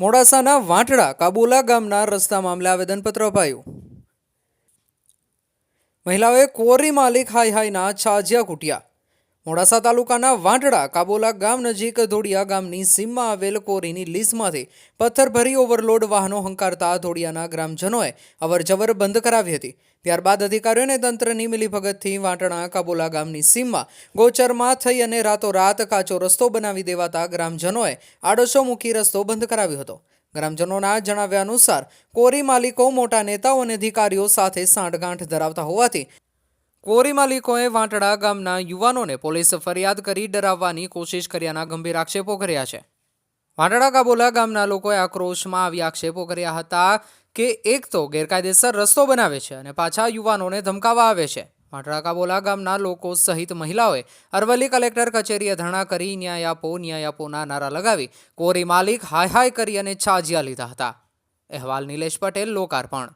મોડાસાના વાંટડા કાબુલા ગામના રસ્તા મામલે આવેદનપત્ર અપાયું. મહિલાઓએ કોરી માલિક હાઈ હાઈના છાજિયા કૂટ્યા મોડાસા તાલુકાના વાંટડા કાબોલા ગામ નજીક ધોડિયા ગામની સીમમાં આવેલ કોરીની લીઝમાંથી પથ્થર ભરી ઓવરલોડ વાહનો હંકારતા ધોડિયાના ગ્રામજનોએ અવરજવર બંધ કરાવી હતી. ત્યારબાદ અધિકારીઓને તંત્રની મિલીભગતથી વાંટણા કાબોલા ગામની સીમમાં ગોચરમાં થઈ અને રાતોરાત કાચો રસ્તો બનાવી દેવાતા ગ્રામજનોએ આડોશો મૂકી રસ્તો બંધ કરાવ્યો હતો. ગ્રામજનોના જણાવ્યા અનુસાર, કોરી માલિકો, મોટા નેતાઓ અને અધિકારીઓ સાથે સાંઠગાંઠ ધરાવતા હોવાથી કોરી માલિકોએ વાંટડા ગામના યુવાનોને પોલીસ ફરિયાદ કરી ડરાવવાની કોશિશ કર્યાના ગંભીર આક્ષેપો કર્યા છે. વાંટડા કાબોલા ગામના લોકોએ આક્રોશમાં આવી આક્ષેપો કર્યા હતા કે એક તો ગેરકાયદેસર રસ્તો બનાવે છે અને પાછા યુવાનોને ધમકાવવા આવે છે. વાંટડા કાબોલા ગામના લોકો સહિત મહિલાઓએ અરવલ્લી કલેક્ટર કચેરીએ ધરણા કરી ન્યાય આપો, ન્યાય આપોના નારા લગાવી કોરી માલિક હાય હાય કરી અને છાજિયા લીધા હતા. અહેવાલ નિલેશ પટેલ, લોકાર્પણ.